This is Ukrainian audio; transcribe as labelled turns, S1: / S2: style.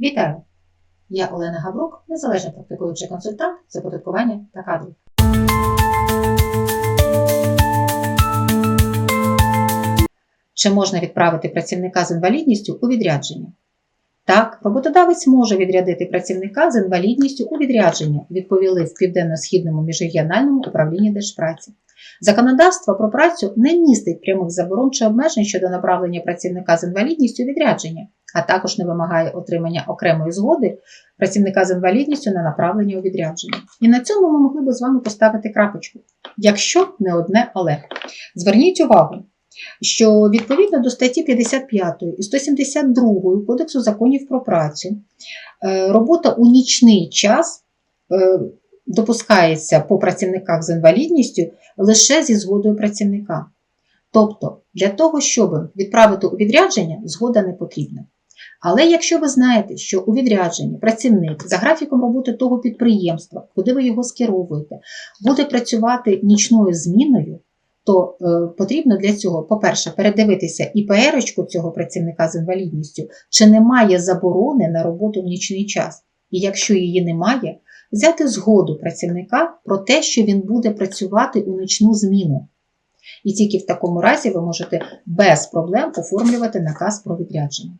S1: Вітаю! Я Олена Гаврук, незалежний практикуючий консультант з оподаткування та кадрів. Чи можна відправити працівника з інвалідністю у відрядження? Так, роботодавець може відрядити працівника з інвалідністю у відрядження, відповіли в Південно-Східному міжрегіональному управлінні Держпраці. Законодавство про працю не містить прямих заборон чи обмежень щодо направлення працівника з інвалідністю відрядження, а також не вимагає отримання окремої згоди працівника з інвалідністю на направлення у відрядження. І на цьому ми могли би з вами поставити крапочку, якщо не одне але. Зверніть увагу, що відповідно до статті 55 і 172 Кодексу законів про працю е, робота у нічний час е, допускається по працівниках з інвалідністю лише зі згодою працівника. Тобто, для того, щоб відправити у відрядження, згода не потрібна. Але якщо ви знаєте, що у відрядженні працівник за графіком роботи того підприємства, куди ви його скеровуєте, буде працювати нічною зміною, то е, потрібно для цього, по-перше, передивитися ІПР цього працівника з інвалідністю, чи немає заборони на роботу в нічний час. І якщо її немає, взяти згоду працівника про те, що він буде працювати у нічну зміну. І тільки в такому разі ви можете без проблем оформлювати наказ про відрядження.